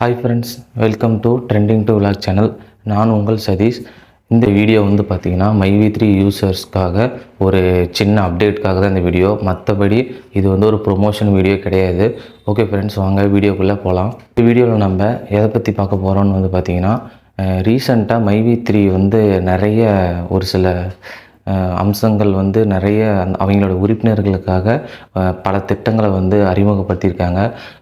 Hi friends welcome to trending to vlog channel நான் உங்கள் சதீஷ். இந்த வீடியோ வந்து பார்த்தீங்கன்னா மைவி த்ரீ யூசர்ஸ்க்காக ஒரு சின்ன அப்டேட்காக தான் இந்த வீடியோ மற்றபடி இது வந்து ஒரு ப்ரொமோஷன் வீடியோ கிடையாது. ஓகே ஃப்ரெண்ட்ஸ் வாங்க வீடியோக்குள்ளே போகலாம் இந்த வீடியோவில் நம்ம எதை பற்றி பார்க்க போகிறோம்னு வந்து பார்த்திங்கன்னா ரீசண்டாக மைவி த்ரீ வந்து நிறைய ஒரு சில அம்சங்கள் வந்து நிறைய அவங்களோட உறுப்பினர்களுக்காக பல திட்டங்களை வந்து அறிமுகப்படுத்தியிருக்காங்க.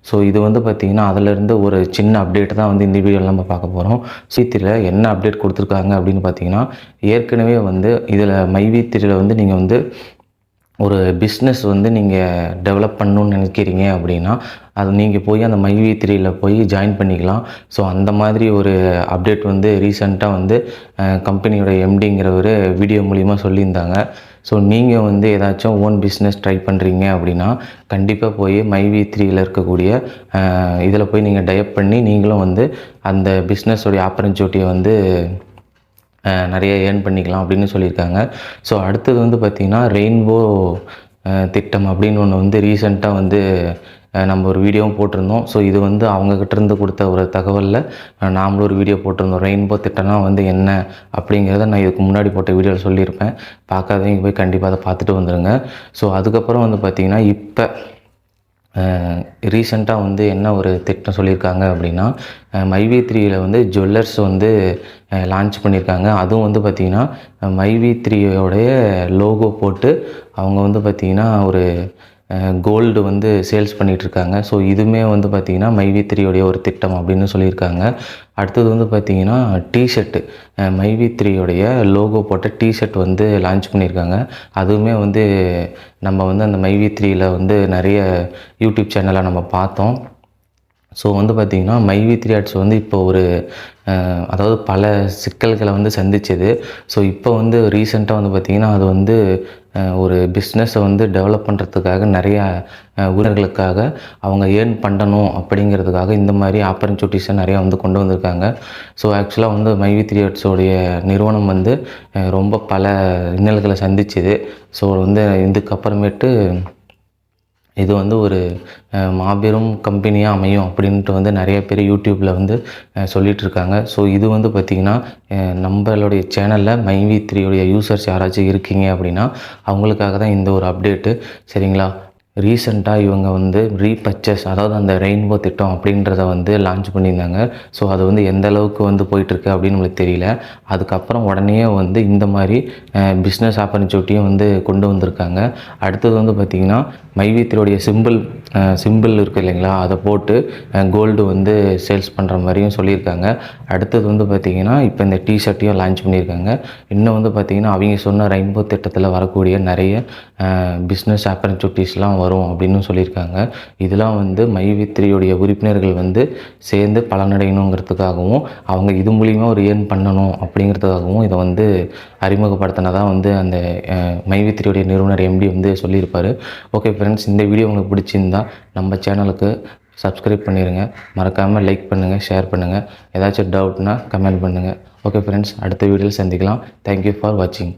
ஸோ இது வந்து பார்த்திங்கன்னா அதிலிருந்து ஒரு சின்ன அப்டேட் தான் வந்து இந்த வீடியோவில் நம்ம பார்க்க போகிறோம் சீத்திரியில் என்ன அப்டேட் கொடுத்துருக்காங்க அப்படின்னு பார்த்தீங்கன்னா ஏற்கனவே வந்து இதில் மைவீத்திரியில் வந்து நீங்கள் வந்து ஒரு பிஸ்னஸ் வந்து நீங்கள் டெவலப் பண்ணணும்னு நினைக்கிறீங்க அப்படின்னா அது நீங்கள் போய் அந்த மைவி த்ரீயில் போய் ஜாயின் பண்ணிக்கலாம். ஸோ அந்த மாதிரி ஒரு அப்டேட் வந்து ரீசெண்டாக வந்து கம்பெனியோட எம்டிங்கிறவர் வீடியோ மூலிமா சொல்லியிருந்தாங்க. ஸோ நீங்கள் வந்து ஏதாச்சும் ஓன் பிஸ்னஸ் ட்ரை பண்ணுறீங்க அப்படின்னா கண்டிப்பாக போய் மைவி த்ரீயில் இருக்கக்கூடிய இதில் போய் நீங்கள் டயப் பண்ணி நீங்களும் வந்து அந்த பிஸ்னஸோடைய ஆப்பர்ச்சுனிட்டியை வந்து நிறைய ஏர்ன் பண்ணிக்கலாம் அப்படின்னு சொல்லியிருக்காங்க. ஸோ அடுத்தது வந்து பார்த்திங்கன்னா ரெயின்போ திட்டம் அப்படின்னு ஒன்று வந்து ரீசெண்டாக வந்து நம்ம ஒரு வீடியோவும் போட்டிருந்தோம். ஸோ இது வந்து அவங்கக்கிட்ட இருந்து கொடுத்த ஒரு தகவலில் நாமளும் ஒரு வீடியோ போட்டிருந்தோம். ரெயின்போ திட்டம்னா வந்து என்ன அப்படிங்கிறத நான் இதுக்கு முன்னாடி போட்ட வீடியோவில் சொல்லியிருப்பேன். பார்க்காதவங்க போய் கண்டிப்பாக அதை பார்த்துட்டு வந்துடுங்க ஸோ அதுக்கப்புறம் வந்து பார்த்திங்கன்னா இப்போ ரீசெண்டாக வந்து என்ன ஒரு திட்டம் சொல்லியிருக்காங்க அப்படின்னா மைவி த்ரீயில் வந்து ஜுவல்லர்ஸ் வந்து லான்ச் பண்ணியிருக்காங்க. அதுவும் வந்து பார்த்திங்கன்னா மைவி த்ரீயோடைய லோகோ போட்டு அவங்க வந்து பார்த்திங்கன்னா ஒரு கோல்டு வந்து சேல்ஸ் பண்ணிகிட்ருக்காங்க ஸோ இதுவுமே வந்து பார்த்திங்கன்னா மைவி த்ரீயோடைய ஒரு திட்டம் அப்படின்னு சொல்லியிருக்காங்க. அடுத்தது வந்து பார்த்திங்கன்னா டிஷர்ட்டு மைவி த்ரீயோடைய லோகோ போட்ட டிஷர்ட் வந்து லான்ச் பண்ணியிருக்காங்க. அதுவுமே வந்து நம்ம வந்து அந்த மைவி த்ரீயில் வந்து நிறைய யூடியூப் சேனலை நம்ம பார்த்தோம். ஸோ வந்து பார்த்திங்கன்னா மைவி த்ரீ ஆர்ட்ஸ் வந்து இப்போ ஒரு அதாவது பல சிக்கல்களை வந்து சந்திச்சது. ஸோ இப்போ வந்து ரீசெண்டாக வந்து பார்த்திங்கன்னா அது வந்து ஒரு பிஸ்னஸை வந்து டெவலப் பண்ணுறதுக்காக நிறையா அஹ், ஊழியர்களுக்காக அவங்க ஏர்ன் பண்ணணும் அப்படிங்கிறதுக்காக இந்த மாதிரி ஆப்பர்ச்சுனிட்டிஸை நிறையா வந்து கொண்டு வந்திருக்காங்க. ஸோ ஆக்சுவலாக வந்து மைவி த்ரீ நிறுவனம் வந்து ரொம்ப பல இன்னல்களை சந்திச்சுது. ஸோ வந்து இதுக்கப்புறமேட்டு இது வந்து ஒரு மாபெரும் கம்பெனியாக அமையும் அப்படின்ட்டு வந்து நிறைய பேர் யூடியூப்பில் வந்து சொல்லிகிட்டு இருக்காங்க ஸோ இது வந்து பார்த்திங்கன்னா நம்மளுடைய சேனலில் மைவி த்ரீயுடைய யூசர்ஸ் யாராச்சும் இருக்கீங்க அப்படின்னா அவங்களுக்காக தான் இந்த ஒரு அப்டேட்டு. சரிங்களா? ரீசெண்டாக இவங்க வந்து ரீபர்ச்சஸ் அதாவது அந்த ரெயின்போ திட்டம் அப்படின்றத வந்து லான்ச் பண்ணியிருந்தாங்க. ஸோ அது வந்து எந்த அளவுக்கு வந்து போயிட்டுருக்கு அப்படின்னு நம்மளுக்கு தெரியல. அதுக்கப்புறம் உடனே வந்து இந்த மாதிரி பிஸ்னஸ் ஆப்பர்ச்சுனிட்டியும் வந்து கொண்டு வந்திருக்காங்க. அடுத்தது வந்து பார்த்திங்கன்னா மைவீத்திரோடைய சிம்பிள் சிம்பிள் இருக்குது இல்லைங்களா? அதை போட்டு கோல்டு வந்து சேல்ஸ் பண்ணுற மாதிரியும் சொல்லியிருக்காங்க. அடுத்தது வந்து பார்த்திங்கன்னா இப்போ இந்த டிஷர்ட்டையும் லான்ச் பண்ணியிருக்காங்க. இன்னும் வந்து பார்த்திங்கன்னா அவங்க சொன்ன ரெயின்போ திட்டத்தில் வரக்கூடிய நிறைய பிஸ்னஸ் ஆப்பர்ச்சுனிட்டிஸ்லாம் வரும் அப்படின்னு சொல்லியிருக்காங்க. இதெல்லாம் வந்து மைவித்திரியுடைய உறுப்பினர்கள் வந்து சேர்ந்து பலனடையணுங்கிறதுக்காகவும் அவங்க இது மூலிமா ஒரு ஏர்ன் பண்ணணும் அப்படிங்கிறதுக்காகவும் இதை வந்து அறிமுகப்படுத்தினதாக வந்து அந்த மைவித்திரியுடைய நிறுவனர் எம்டி வந்து சொல்லியிருப்பார். ஓகே ஃப்ரெண்ட்ஸ் இந்த வீடியோ உங்களுக்கு பிடிச்சிருந்தா நம்ம சேனலுக்கு சப்ஸ்கிரைப் பண்ணிடுங்க மறக்காமல் லைக் பண்ணுங்கள் ஷேர் பண்ணுங்கள் ஏதாச்சும் டவுட்னால் கமெண்ட் பண்ணுங்கள் ஓகே ஃப்ரெண்ட்ஸ் அடுத்த வீடியோவில் சந்திக்கலாம். தேங்க்யூ ஃபார் வாட்சிங்